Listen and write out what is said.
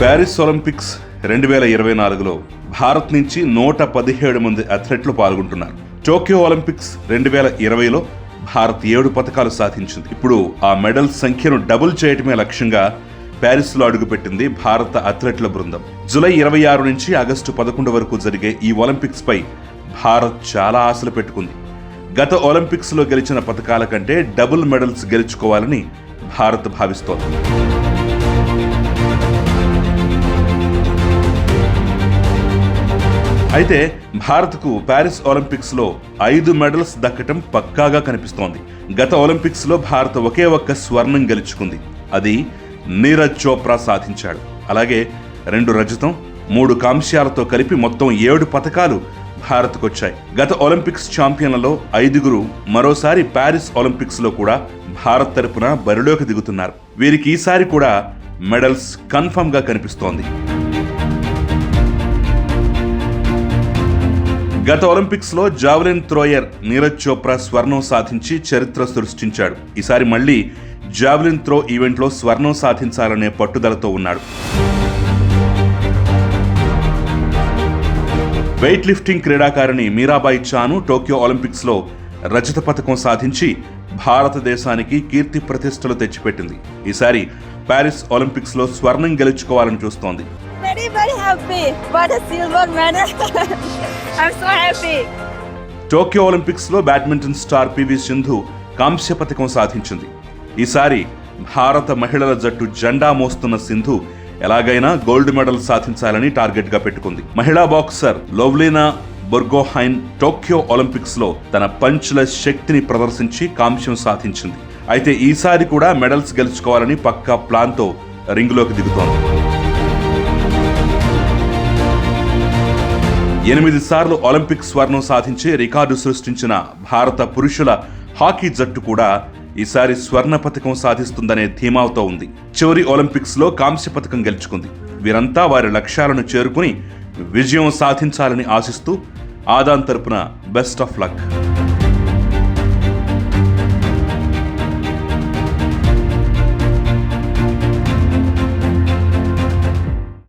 Paris Olympics రెండు వేల ఇరవై నాలుగులో భారత్ నుంచి నూట పదిహేడు మంది అథ్లెట్లు పాల్గొంటున్నారు. టోక్యో ఒలింపిక్స్ రెండు వేల ఇరవైలో భారత్ ఏడు పథకాలు సాధించింది. ఇప్పుడు ఆ మెడల్ సంఖ్యను డబుల్ చేయటమే లక్ష్యంగా ప్యారిస్లో అడుగుపెట్టింది భారత అథ్లెట్ల బృందం. జూలై ఇరవై ఆరు నుంచి ఆగస్టు పదకొండు వరకు జరిగే ఈ ఒలింపిక్స్ పై భారత్ చాలా ఆశలు పెట్టుకుంది. గత ఒలింపిక్స్లో గెలిచిన పథకాల కంటే డబుల్ మెడల్స్ గెలుచుకోవాలని భారత్ భావిస్తోంది. అయితే భారత్కు ప్యారిస్ ఒలింపిక్స్లో ఐదు మెడల్స్ దక్కటం పక్కాగా కనిపిస్తోంది. గత ఒలింపిక్స్లో భారత్ ఒకే ఒక్క స్వర్ణం గెలుచుకుంది. అది నీరజ్ చోప్రా సాధించాడు. అలాగే రెండు రజతం మూడు కాంస్యాలతో కలిపి మొత్తం ఏడు పథకాలు భారత్కొచ్చాయి. గత ఒలింపిక్స్ ఛాంపియన్లలో ఐదుగురు మరోసారి ప్యారిస్ ఒలింపిక్స్లో కూడా భారత్ తరపున బరిలోకి దిగుతున్నారు. వీరికి ఈసారి కూడా మెడల్స్ కన్ఫర్మ్గా కనిపిస్తోంది. గత ఒలింపిక్స్లో జావెలిన్ థ్రోయర్ నీరజ్ చోప్రా స్వర్ణం సాధించి చరిత్ర సృష్టించాడు ఈసారి మళ్ళీ జావెలిన్ త్రో ఈవెంట్లో స్వర్ణం సాధించాలనే పట్టుదలతో ఉన్నాడు వెయిట్ లిఫ్టింగ్ క్రీడాకారిణి మీరాబాయి చాను టోక్యో ఒలింపిక్స్లో రజత పథకం సాధించి భారతదేశానికి కీర్తి ప్రతిష్టలు తెచ్చిపెట్టింది ఈసారి ప్యారిస్ ఒలింపిక్స్లో స్వర్ణం గెలుచుకోవాలని చూస్తోంది Very, very happy. What a silver medal. Tokyo ఒలింపిక్స్లో badminton star P V Sindhu కాంస్య పథకం సాధించింది. ఈసారి భారత మహిళల జట్టు జెండా మోస్తున్న సింధు ఎలాగైనా గోల్డ్ మెడల్ సాధించాలని టార్గెట్గా పెట్టుకుంది. మహిళా బాక్సర్ లోవ్లీనా బొర్గోహైన్ టోక్యో ఒలింపిక్స్లో తన పంచుల శక్తిని ప్రదర్శించి కాంస్యం సాధించింది. అయితే ఈసారి కూడా మెడల్స్ గెలుచుకోవాలని పక్కా ప్లాన్తో రింగ్లోకి రింగులోకి దిగుతోంది. ఎనిమిది సార్లు ఒలింపిక్ స్వర్ణం సాధించి రికార్డు సృష్టించిన భారత పురుషుల హాకీ జట్టు కూడా ఈసారి స్వర్ణ పథకం సాధిస్తుందనే ధీమాతో ఉంది. చివరి ఒలింపిక్స్లో కాంస్య పథకం గెలుచుకుంది. వీరంతా వారి లక్ష్యాలను చేరుకుని విజయం సాధించాలని ఆశిస్తూ ఆదాన్ తరపున బెస్ట్ ఆఫ్ లక్.